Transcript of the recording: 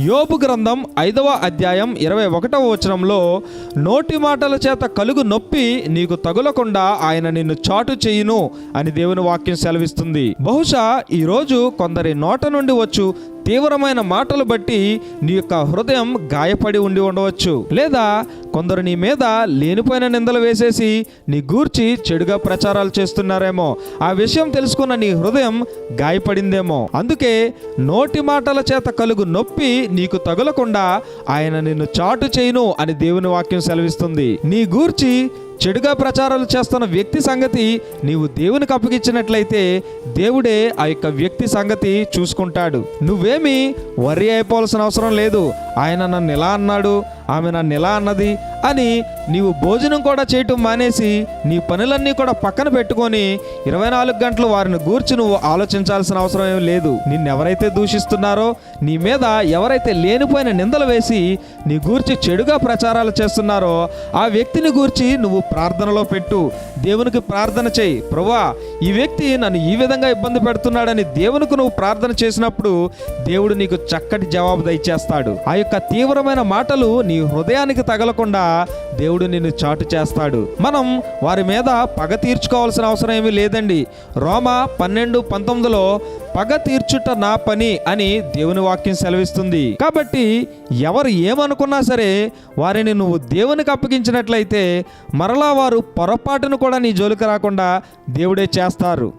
యోబు గ్రంథం ఐదవ అధ్యాయం ఇరవై ఒకటవ వచనంలో నోటి మాటల చేత కలుగు నొప్పి నీకు తగులకుండా ఆయన నిన్ను చాటు చేయును అని దేవుని వాక్యం సెలవిస్తుంది. బహుశా ఈరోజు కొందరి నోట నుండి వచ్చు తీవ్రమైన మాటలు బట్టి నీ యొక్క హృదయం గాయపడి ఉండి ఉండవచ్చు. లేదా కొందరు నీ మీద లేనిపోయిన నిందలు వేసేసి నీ గూర్చి చెడుగా ప్రచారాలు చేస్తున్నారేమో. ఆ విషయం తెలుసుకున్న నీ హృదయం గాయపడిందేమో. అందుకే నోటి మాటల చేత కలుగు నొప్పి నీకు తగులకుండా ఆయన నిన్ను చాటు చేయును అని దేవుని వాక్యం సెలవిస్తుంది. నీ గూర్చి చెడుగా ప్రచారాలు చేస్తున్న వ్యక్తి సంగతి నీవు దేవునికి అప్పగించినట్లయితే దేవుడే ఆ యొక్క వ్యక్తి సంగతి చూసుకుంటాడు. నువ్వేమి వరి అయిపోవాల్సిన అవసరం లేదు. ఆయన నన్ను ఎలా అన్నాడు? ఆమె నన్ను ఎలా అన్నది? అని నీవు భోజనం కూడా చేయటం మానేసి నీ పనులన్నీ కూడా పక్కన పెట్టుకొని ఇరవై నాలుగు గంటలు వారిని గూర్చి నువ్వు ఆలోచించాల్సిన అవసరం ఏం లేదు. నిన్నెవరైతే దూషిస్తున్నారో నీ మీద ఎవరైతే లేనిపోయిన నిందలు వేసి నీ గూర్చి చెడుగా ప్రచారాలు చేస్తున్నారో ఆ వ్యక్తిని గూర్చి నువ్వు ప్రార్థనలో పెట్టు. దేవునికి ప్రార్థన చేయి. ప్రభా ఈ వ్యక్తి నన్ను ఈ విధంగా ఇబ్బంది పెడుతున్నాడని దేవునికి నువ్వు ప్రార్థన చేసినప్పుడు దేవుడు నీకు చక్కటి జవాబు దయచేస్తాడు. ఆ యొక్క తీవ్రమైన మాటలు నీ హృదయానికి తగలకుండా దేవుడు నిన్ను చాటు చేస్తాడు. మనం వారి మీద పగ తీర్చుకోవాల్సిన అవసరం ఏమీ లేదండి. రోమ పన్నెండు పంతొమ్మిదిలో పగ తీర్చుట నా పని అని దేవుని వాక్యం సెలవిస్తుంది. కాబట్టి ఎవరు ఏమనుకున్నా సరే వారిని నువ్వు దేవునికి అప్పగించినట్లయితే మరలా వారు పొరపాటును కూడా నీ జోలికి రాకుండా దేవుడే చేస్తారు.